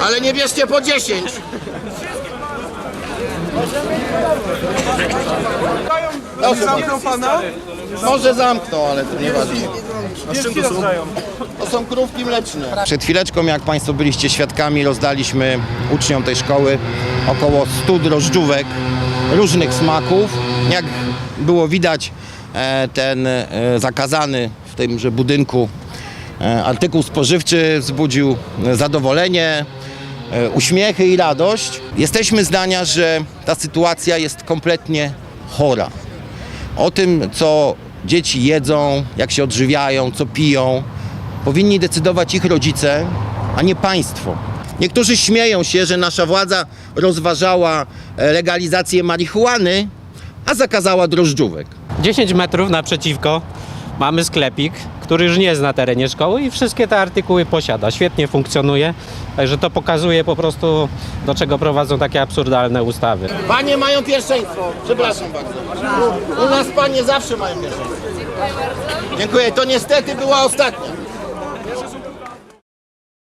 Ale nie bierzcie po 10. Zamknął pana? Może zamkną, ale to nieważne. A z czym to są? To są krówki mleczne. Przed chwileczką, jak Państwo byliście świadkami, rozdaliśmy uczniom tej szkoły około 100 drożdżówek różnych smaków. Jak było widać, e, ten e, zakazany w tymże budynku artykuł spożywczy wzbudził zadowolenie, e, uśmiechy i radość. Jesteśmy zdania, że ta sytuacja jest kompletnie chora o tym, co dzieci jedzą, jak się odżywiają, co piją, powinni decydować ich rodzice, a nie państwo. Niektórzy śmieją się, że nasza władza rozważała e, legalizację marihuany, a zakazała drożdżówek. 10 metrów naprzeciwko mamy sklepik, który już nie jest na terenie szkoły i wszystkie te artykuły posiada. Świetnie funkcjonuje, także to pokazuje po prostu do czego prowadzą takie absurdalne ustawy. Panie mają pierwszeństwo. Przepraszam bardzo. U, u nas panie zawsze mają pierwszeństwo. Dziękuję. To niestety była ostatnia.